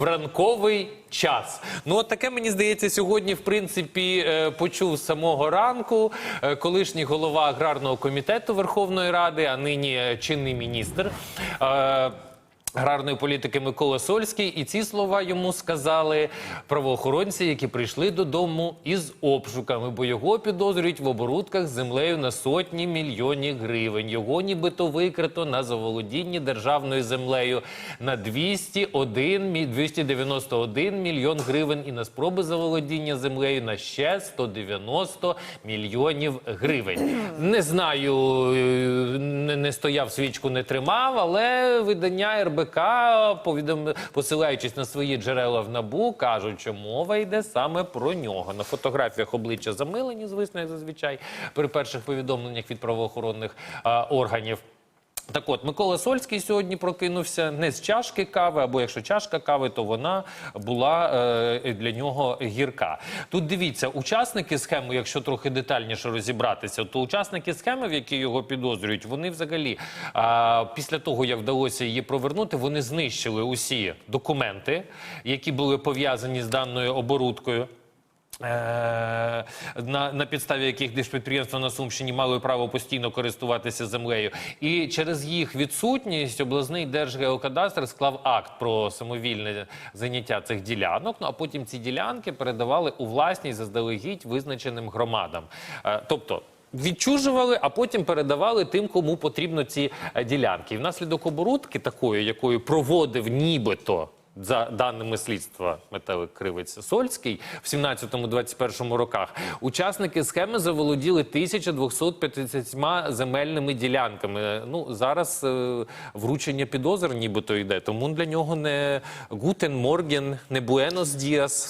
В ранковий час. Ну, от таке мені здається, сьогодні, в принципі, е, почув з самого ранку е, колишній голова аграрного комітету Верховної Ради, а нині е, чинний міністр. Аграрної політики Микола Сольський, і ці слова йому сказали правоохоронці, які прийшли додому із обшуками, бо його підозрюють в оборудках з землею на сотні мільйонів гривень. Його нібито викрито на заволодінні державною землею на 201, мі- 291 мільйон гривень і на спроби заволодіння землею на ще 190 мільйонів гривень. Не знаю, е, не, стояв свічку, не тримав, але видання РБК, повідом... посилаючись на свої джерела в НАБУ, кажуть, що мова йде саме про нього. На фотографіях обличчя замилені, звісно, як зазвичай при перших повідомленнях від правоохоронних органів. Так от, Микола Сольський сьогодні прокинувся не з чашки кави, або якщо чашка кави, то вона була е, для нього гірка. Тут дивіться, учасники схеми, якщо трохи детальніше розібратися, то учасники схеми, в якій його підозрюють, вони взагалі а, після того, як вдалося її провернути, вони знищили усі документи, які були пов'язані з даною оборудкою. Е, На, на підставі яких держпідприємства на Сумщині мали право постійно користуватися землею, і через їх відсутність обласний держгеокадастр склав акт про самовільне заняття цих ділянок. Ну а потім ці ділянки передавали у власність заздалегідь визначеним громадам. Е, Тобто. Відчужували, а потім передавали тим, кому потрібно ці е, ділянки. І внаслідок оборудки такої, якою проводив нібито за даними слідства метелик Кривець Сольський в 17-21 роках, учасники схеми заволоділи 1250 земельними ділянками. Ну зараз е, вручення підозр нібито йде, тому для нього не Гутен Морген, не Буенос Діас.